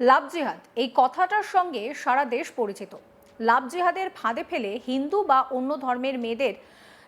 লাভ জিহাদ, এই কথাটার সঙ্গে সারা দেশ পরিচিত। লাভ জিহাদের ফাঁদে ফেলে হিন্দু বা অন্য ধর্মের মেয়েদের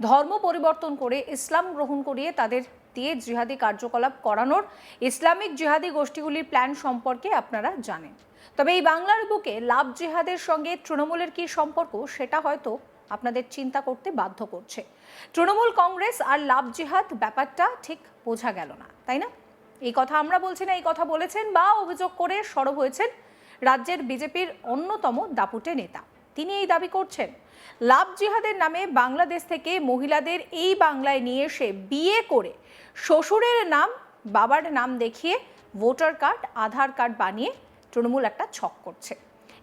ধর্ম পরিবর্তন করে ইসলাম গ্রহণ করিয়ে তাদের দিয়ে জিহাদি কার্যকলাপ করানোর ইসলামিক জিহাদি গোষ্ঠীগুলির প্ল্যান সম্পর্কে আপনারা জানেন। তবে এই বাংলার বুকে লাভ জিহাদের সঙ্গে তৃণমূলের কি সম্পর্ক সেটা হয়তো আপনাদের চিন্তা করতে বাধ্য করছে। তৃণমূল কংগ্রেস আর লাভ জিহাদ ব্যাপারটা ঠিক বোঝা গেল না, তাই না? এই কথা আমরা বলছি না, এই কথা বলেছেন বা অভিযোগ করে সরব হয়েছেন রাজ্যের বিজেপির অন্যতম দাপুটে নেতা। তিনি এই দাবি করছেন, লাভ জিহাদের নামে বাংলাদেশ থেকে মহিলাদের এই বাংলায় নিয়ে এসে বিয়ে করে শ্বশুরের নাম, বাবার নাম দেখিয়ে ভোটার কার্ড, আধার কার্ড বানিয়ে তৃণমূল একটা ছক করছে।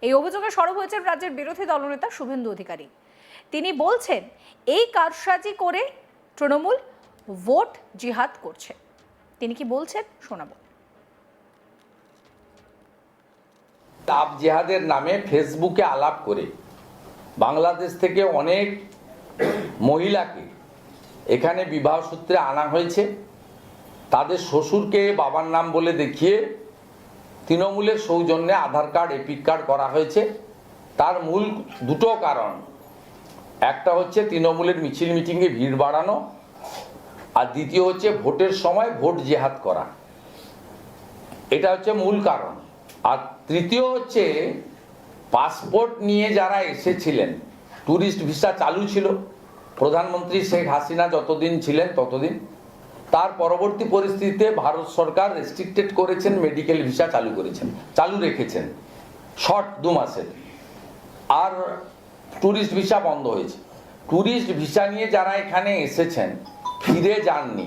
এই অভিযোগে সরব হয়েছেন রাজ্যের বিরোধী দলনেতা শুভেন্দু অধিকারী। তিনি বলছেন, এই কারসাজি করে তৃণমূল ভোট জিহাদ করছে। তিনি কি বলছেন? শোনাবো। তাপ জেহাদের নামে ফেসবুকে আলাপ করে বাংলাদেশ থেকে অনেক মহিলাকে এখানে বিবাহ সূত্রে আনা হয়েছে। তাদের শ্বশুরকে বাবার নাম বলে দেখিয়ে তৃণমূলের সৌজন্যে আধার কার্ড, এপিক কার্ড করা হয়েছে। তার মূল দুটো কারণ। একটা হচ্ছে তৃণমূলের মিছিল মিটিংয়ে ভিড় বাড়ানো আর দ্বিতীয় হচ্ছে ভোটের সময় ভোট জেহাদ করা। এটা হচ্ছে মূল কারণ। আর তৃতীয় হচ্ছে পাসপোর্ট নিয়ে যারা এসেছিলেন ট্যুরিস্ট ভিসা চালু ছিল, প্রধানমন্ত্রী শেখ হাসিনা যতদিন ছিলেন ততদিন, তার পরবর্তী পরিস্থিতিতে ভারত সরকার রেস্ট্রিক্টেড করেছেন মেডিকেল ভিসা চালু করেছেন, চালু রেখেছেন শর্ট দু মাসের। আর ট্যুরিস্ট ভিসা বন্ধ হয়েছে। ট্যুরিস্ট ভিসা নিয়ে যারা এখানে এসেছেন ফিরে যাননি।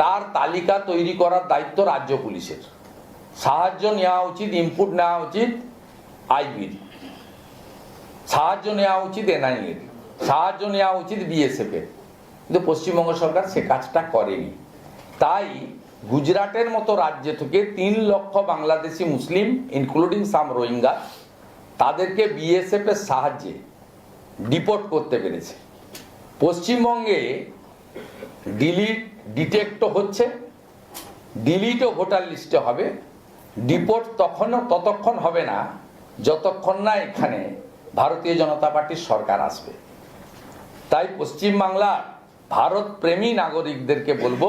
তার তালিকা তৈরি করার দায়িত্ব রাজ্য পুলিশের। সাহায্য নেওয়া উচিত ইনপুট নেওয়া উচিত আইবির সাহায্য নেওয়া উচিত এনআইএর সাহায্য নেওয়া উচিত বিএসএফ এর। কিন্তু পশ্চিমবঙ্গ সরকার সে কাজটা করেনি। তাই গুজরাটের মতো রাজ্য থেকে তিন লক্ষ বাংলাদেশি মুসলিম ইনক্লুডিং সাম রোহিঙ্গা, তাদেরকে বিএসএফ এর সাহায্যে ডিপোর্ট করতে পেরেছে। পশ্চিমবঙ্গে ডিলিট ডিটেক্টও হচ্ছে। ডিলিটও ভোটার লিস্টে হবে। ডিপোর্ট তখনও ততক্ষণ হবে না, যতক্ষণ না এখানে ভারতীয় জনতা পার্টির সরকার আসবে। তাই পশ্চিমবাংলার ভারত প্রেমী নাগরিকদেরকে বলব,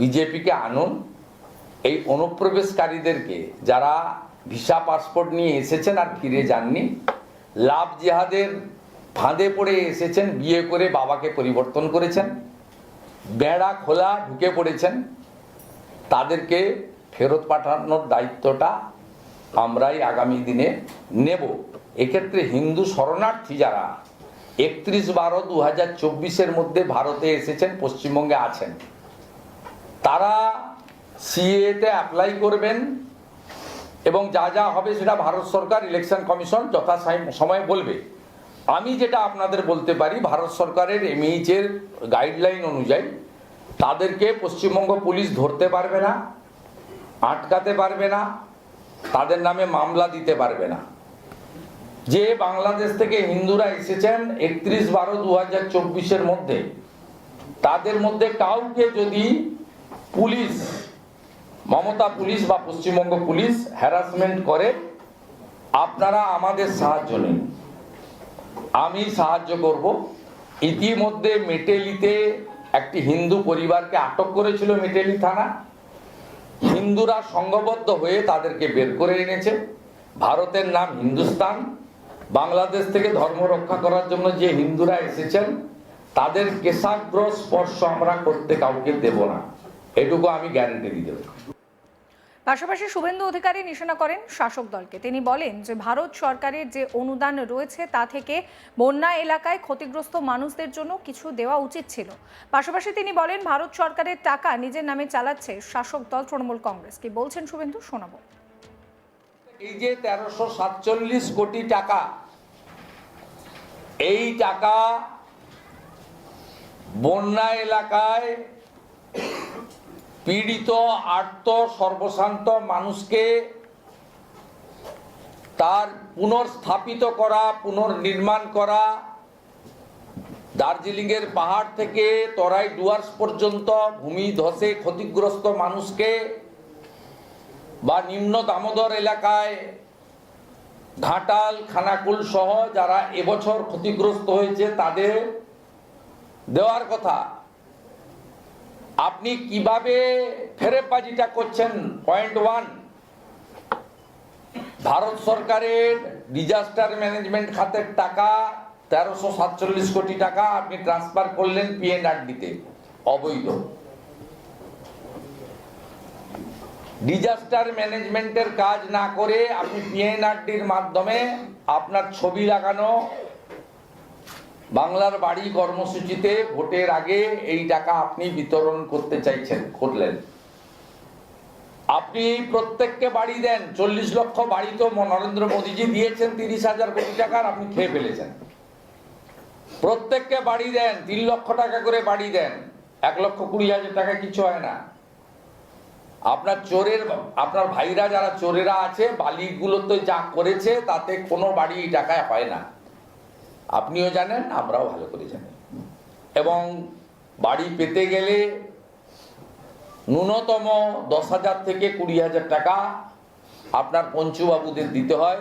বিজেপিকে আনুন। এই অনুপ্রবেশকারীদেরকে যারা ভিসা পাসপোর্ট নিয়ে এসেছেন আর ফিরে যাননি, লাভ জিহাদের ফাঁদে পড়ে এসেছেন, বিয়ে করে বাবাকে পরিবর্তন করেছেন। বেড়া খোলা ঢুকে পড়েছেন। তাদেরকে ফেরত পাঠানোর দায়িত্বটা আমরাই আগামী দিনে নেব। এক্ষেত্রে হিন্দু শরণার্থী যারা একত্রিশ বারো দু হাজার চব্বিশের মধ্যে ভারতে এসেছেন, পশ্চিমবঙ্গে আছেন, তারা সিএতে অ্যাপ্লাই করবেন এবং যা যা হবে সেটা ভারত সরকার ইলেকশন কমিশন যথা সময় বলবে। আমি যেটা আপনাদের বলতে পারি, ভারত সরকারের এমএইচ এর গাইডলাইন অনুযায়ী তাদেরকে পশ্চিমবঙ্গ পুলিশ ধরতে পারবে না, আটকাতে পারবে না, তাদের নামে মামলা দিতে পারবে না। যে বাংলাদেশ থেকে হিন্দুরা এসেছেন একত্রিশ বারো দু হাজার চব্বিশের মধ্যে, তাদের মধ্যে কাউকে যদি পুলিশ, মমতা পুলিশ বা পশ্চিমবঙ্গ পুলিশ হ্যারাসমেন্ট করে, আপনারা আমাদের সাহায্য নিন। আমি সাহায্য করব। ইতিমধ্যে মেটেলিতে একটি হিন্দু পরিবারকে আটক করেছিল মিটেলি থানা। হিন্দুরা সংঘবদ্ধ হয়ে তাদেরকে বের করে এনেছে। ভারতের নাম হিন্দুস্তান। বাংলাদেশ থেকে ধর্ম রক্ষা করার জন্য যে হিন্দুরা এসেছেন, তাদের কেশাগ্র স্পর্শ আমরা করতে কাউকে দেব না। এটুকু আমি গ্যারেন্টি দিতে পাশাপাশি শুভেন্দু অধিকারী নিশানা করেন শাসক দলকে। তিনি বলেন যে, ভারত সরকারের যে অনুদান রয়েছে তা থেকে বন্যা এলাকায় ক্ষতিগ্রস্ত মানুষদের জন্য কিছু দেওয়া উচিত ছিল। পাশাপাশি তিনি বলেন, ভারত সরকারের টাকা নিজের নামে চালাচ্ছে শাসক দল তৃণমূল কংগ্রেস। কি বলছেন শুভেন্দু? শোনাবো। এই যে তেরোশো সাতচল্লিশ কোটি টাকা, এই টাকা বন্যা এলাকায় পীড়িত, আর্ত, সর্বশান্ত মানুষকে তার পুনর্স্থাপিত করা, পুনর্নির্মাণ করা, দার্জিলিংয়ের পাহাড় থেকে তরাই ডুয়ার্স পর্যন্ত ভূমি ধসে ক্ষতিগ্রস্ত মানুষকে বা নিম্ন দামোদর এলাকায় ঘাটাল, খানাকুল সহ যারা এবছর ক্ষতিগ্রস্ত হয়েছে তাদের দেওয়ার কথা। আপনি কীভাবে ফেরেবাজিটা করছেন? পয়েন্ট ওয়ান ভারত সরকারের ডিজাস্টার ম্যানেজমেন্ট খাতের টাকা তেরোশো সাতচল্লিশ কোটি টাকা আপনি ট্রান্সফার করলেন পিএনআরডিতে অবৈধ। ডিজাস্টার ম্যানেজমেন্টের কাজ না করে আপনি পিএনআরডির মাধ্যমে আপনার ছবি লাগানো বাংলার বাড়ি কর্মসূচিতে ভোটের আগে এই টাকা আপনি বিতরণ করতে চাইছেন, করলেন। আপনি প্রত্যেককে বাড়ি দেন, চল্লিশ লক্ষ বাড়ি তো নরেন্দ্র মোদীজি দিয়েছেন তিরিশ হাজার কোটি টাকার আপনি খেয়ে ফেলেছেন। প্রত্যেককে বাড়ি দেন, তিন লক্ষ টাকা করে বাড়ি দেন, এক লক্ষ কুড়ি হাজার টাকা কিছু হয় না। আপনার চোরের আপনার ভাইরা যারা চোরেরা আছে, বালিগুলোতে যা করেছে, তাতে কোনো বাড়ি টাকায় হয় না। আপনিও জানেন, আমরাও ভালো করে জানি। এবং বাড়ি পেতে গেলে ন্যূনতম দশ হাজার থেকে কুড়ি হাজার টাকা আপনার পঞ্চুবাবুদের দিতে হয়।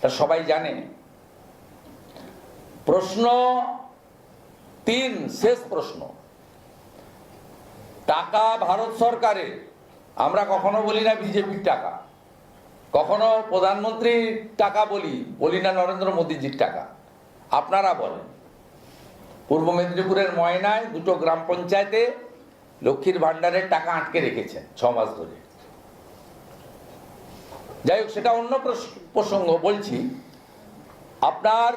তা সবাই জানে। প্রশ্ন তিন, শেষ প্রশ্ন। টাকা ভারত সরকারের, আমরা কখনো বলি না বিজেপির টাকা। কখনো প্রধানমন্ত্রীর টাকা বলি বলি না নরেন্দ্র মোদীজির টাকা। আপনারা বলেন, পূর্ব মেদিনীপুরের ময়নায় দুটো গ্রাম পঞ্চায়েতে লক্ষ্মীর ভাণ্ডারের টাকা আটকে রেখেছেন ছ মাস ধরে। যাই হোক, সেটা অন্য প্রস- প্রসঙ্গ বলছি, আপনার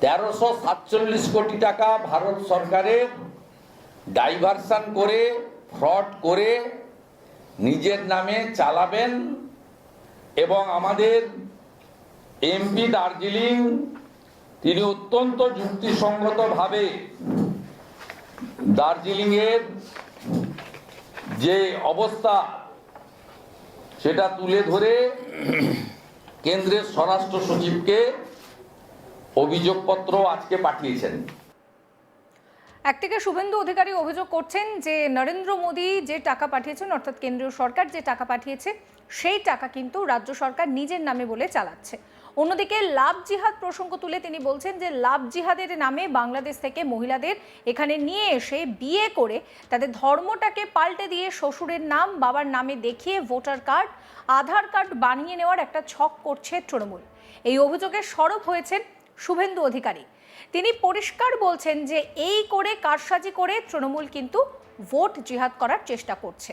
তেরোশো সাতচল্লিশ কোটি টাকা ভারত সরকারের ডাইভারশন করে, ফ্রড করে নিজের নামে চালাবেন এবং আমাদের এমপি দার্জিলিং তিনি অত্যন্ত যুক্তিসঙ্গতভাবে দার্জিলিংয়ের যে অবস্থা সেটা তুলে ধরে কেন্দ্রের স্বরাষ্ট্র সচিবকে অভিযোগপত্র আজকে পাঠিয়েছেন। একদিকে শুভেন্দু অধিকারী অভিযোগ করছেন যে নরেন্দ্র মোদী যে টাকা পাঠিয়েছেন, অর্থাৎ কেন্দ্রীয় সরকার যে টাকা পাঠিয়েছে, সেই টাকা কিন্তু রাজ্য সরকার নিজের নামে বলে চালাচ্ছে। অন্যদিকে লাভ জিহাদ প্রসঙ্গ তুলে তিনি বলছেন যে লাভ জিহাদের নামে বাংলাদেশ থেকে মহিলাদের এখানে নিয়ে এসে বিয়ে করে তাদের ধর্মটাকে পাল্টে দিয়ে শ্বশুরের নাম, বাবার নামে দেখিয়ে ভোটার কার্ড, আধার কার্ড বানিয়ে নেওয়ার একটা ছক করছে তৃণমূল। এই অভিযোগে সরব হয়েছেন শুভেন্দু অধিকারী। তিনি পরিষ্কার বলছেন যে এই করে কারসাজি করে তৃণমূল কিন্তু ভোট জিহাদ করার চেষ্টা করছে।